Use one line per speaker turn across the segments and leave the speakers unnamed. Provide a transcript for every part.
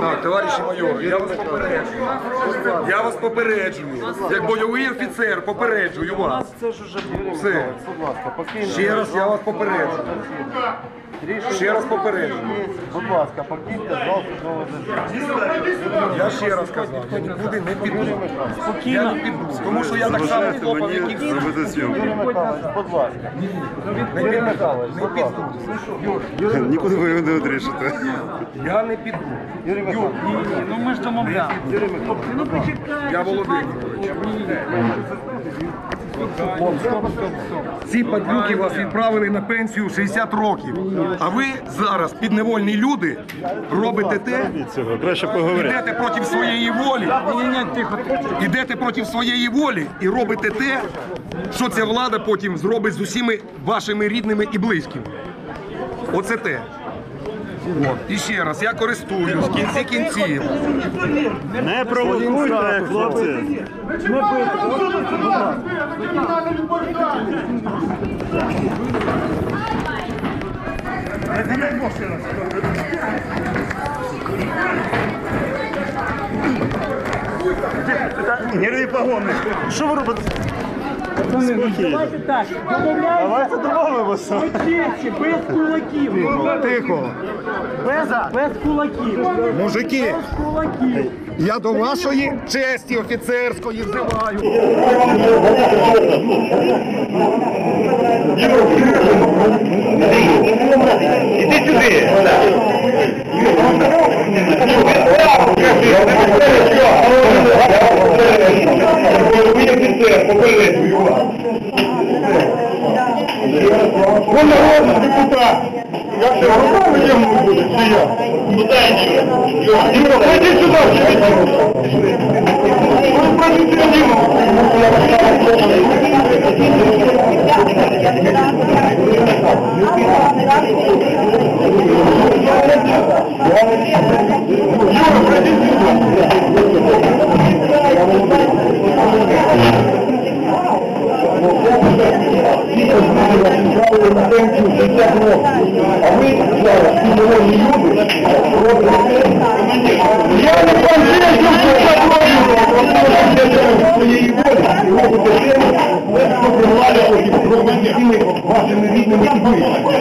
Так, товариші майори, я вас попереджую. Я вас попереджую. Як бойовий офіцер, попереджую вас.
Це ж уже
Все.
Будь ласка, покиньте.
Ще раз я вас попереджую. Ще раз попереджую.
Будь ласка, покиньте зал судового засідання.
Я ще раз казав, я нікуди не піду. Я не піду. Тому що я так само хлопав, як і всі.
зробити зйомку.
Юрій Михайлович, будь ласка.
Не
Юрій
піду.
Михайлович,
Не
будь ласка.
Нікуди ви не одрішите.
Я не піду.
Юрій Михайлович,
Ну ми ж домовляли.
Юрій Михайлович,
Ну почекайте.
Я Володимирович. Ці падлюки вас відправили на пенсію 60 років. А ви зараз, підневольні люди, робите те,
Цього краще поговорити.
йдете проти своєї волі.
Тихо.
Ідете проти своєї волі і робите те, що ця влада потім зробить з усіми вашими рідними і близькими. Оце те. От. І ще раз, я користуюсь в кінці кінців.
Не провокуйте, хлопці. Нерві погони. Що ви робите?
Давайте так.
Давайте домовимося.
по без кулаків.
Тихо,
Без, без кулаків.
мужики,
Без кулаків.
я до вашої честі офіцерської взиваю.
Ви народний депутат. Я все готовий йому буде, чи я? Юра, пойди сюди, Ви просите Юра, А ви зараз, мільйонні люди, робите Я не 60 років, своєї волі, і робите те, що пригладя робити вашими рідними і близькими.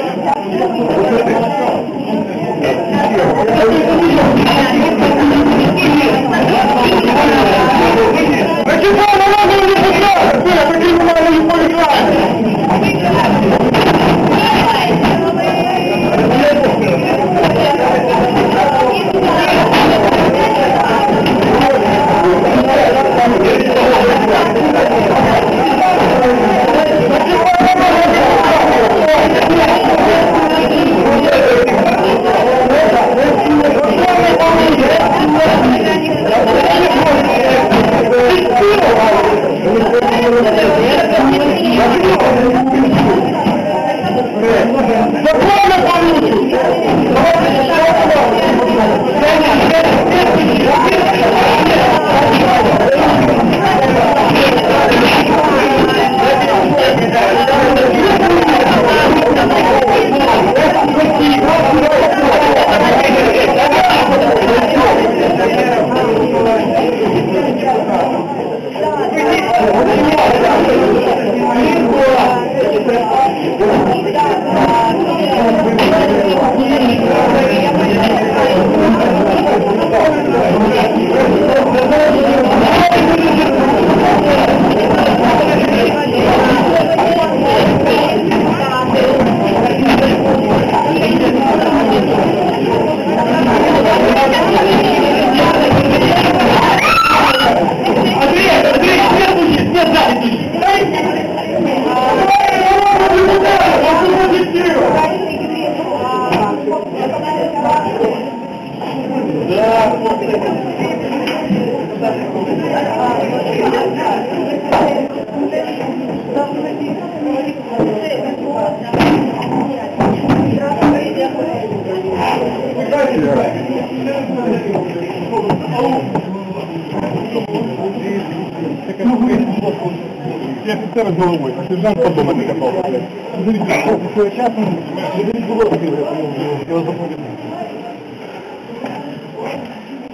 Я офицер с головой, а сержант потом это копался. Смотрите, что я сейчас, смотрите, голову, я его запомнил.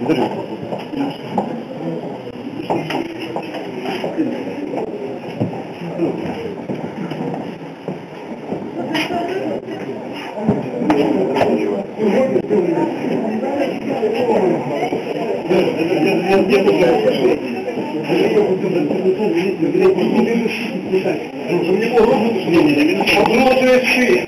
Держи. Обносує шиї.